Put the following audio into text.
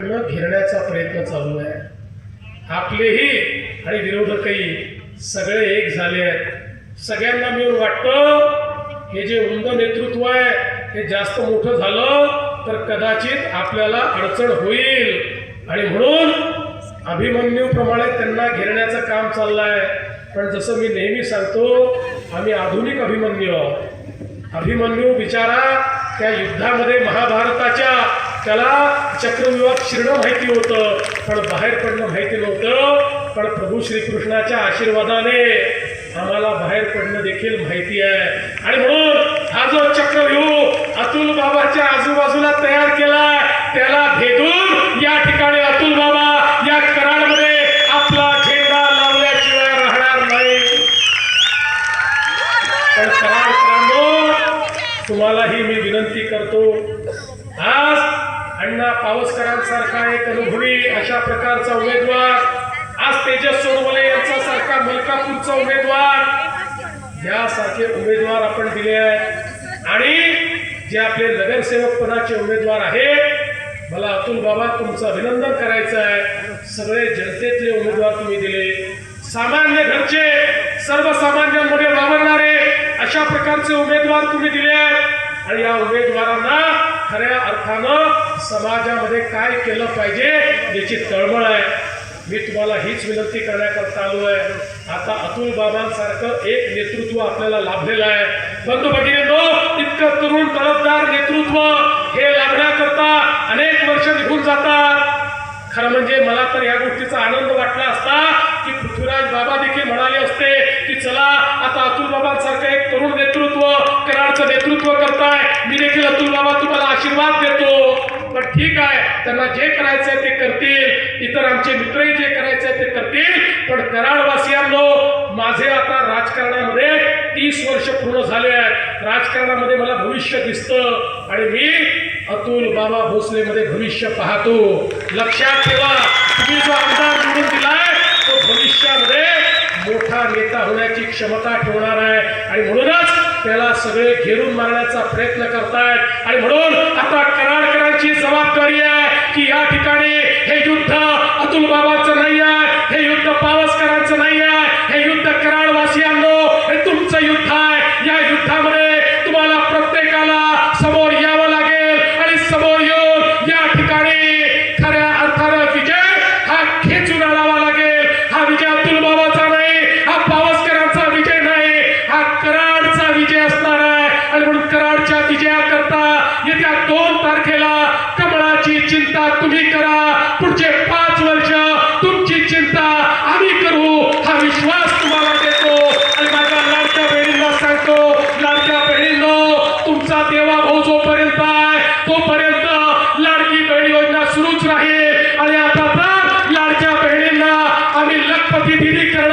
घेरण्याचा प्रयत्न चालू आहे. आपलेही आणि विरोधकही सगळे एक झाले आहेत. सगळ्यांना मिळून वाटतं हे जे उंद नेतृत्व आहे हे जास्त मोठं झालं तर कदाचित आपल्याला अडचण होईल. आणि म्हणून अभिमन्यूप्रमाणे त्यांना घेरण्याचं काम चाललं आहे पण जसं मी नेहमी सांगतो आम्ही आधुनिक अभिमन्यू आहोत. अभिमन्यू बिचारा त्या युद्धामध्ये महाभारताच्या त्याला चक्रव्यूहात शिरणं माहिती होतं पण बाहेर पडणं माहिती नव्हतं. पण प्रभू श्रीकृष्णाच्या आशीर्वादाने आम्हाला बाहेर पडणं देखील माहिती आहे. आणि म्हणून हा जो चक्रव्यूह अतुल बाबाच्या आजूबाजूला तयार केला त्याला भेदून या ठिकाणी अतुल बाबा या कराडमध्ये आपला झेंडा लावल्याशिवाय राहणार नाही. पण कराडकरांनो तुम्हालाही मी विनंती करतो आज अण्णा पावसकरांसारखा एक अनुभवी अशा प्रकारचा उमेदवार आज तेजस सोनवले यांचा सारखा मलकापूरचा उमेदवार. यासारखे उमेदवार आपण दिले आहेत. आणि जे आपले नगरसेवकपदाचे उमेदवार आहेत मला अतुल बाबा तुमचं अभिनंदन करायचं आहे. सगळे जनतेतले उमेदवार तुम्ही दिले. सामान्य घरचे सर्वसामान्यांमध्ये वावरणारे अशा प्रकारचे उमेदवार तुम्ही दिले आहेत. आणि या उमेदवारांना खऱ्या अर्थानं समाजामध्ये काय केलं पाहिजे याची तळमळ आहे. मी तुम्हाला हीच विनंती करण्याकरता आलो आहे. आता अतुल बाबांसारखं एक नेतृत्व आपल्याला लाभलेलं आहे. बंधू भगिनींनो इतकं तरुण तळपदार नेतृत्व हे लाभण्याकरता अनेक वर्ष निघून जातात. खरं म्हणजे मला तर या गोष्टीचा आनंद वाटला असता की पृथ्वीराज बाबा देखील म्हणाले असते की चला आता अतुल बाबांसारखं एक तरुण नेतृत्व कराडचं नेतृत्व करताय. मी देखील अतुल बाबा आशीर्वाद देतो. पण ठीक आहे त्यांना जे करायचंय ते करतील. इतर आमचे मित्रही जे करायचंय ते करतील. पण कराडवासियांनो माझे आता राजकारणामध्ये तीस वर्ष पूर्ण झाले आहेत. राजकारणामध्ये मला भविष्य दिसतं आणि मी अतुल बाबा भोसलेमध्ये भविष्य पाहतो. लक्षात ठेवा तुम्ही जो आमदार निवडून दिलाय तो भविष्यामध्ये मोठा नेता होण्याची क्षमता ठेवणार आहे. आणि म्हणूनच त्याला सगळे घेरून मारण्याचा प्रयत्न करतायत. आणि म्हणून आता कराडकरांची जबाबदारी आहे की या ठिकाणी हे युद्ध येत्या दोन तारखेला कमळाची चिंता तुम्ही करा. पुढचे पाच वर्ष तुमची चिंता आम्ही करू. हा विश्वास तुम्हाला देतो. आणि माझ्या लाडक्या बहिणींना सांगतो लाडक्या बहिणींनो तुमचा देवा भाऊ जोपर्यंत आहे तोपर्यंत लाडकी बहीण योजना सुरूच राहील. आणि आता तर लाडक्या बहिणींना आम्ही लखपती दिली करणार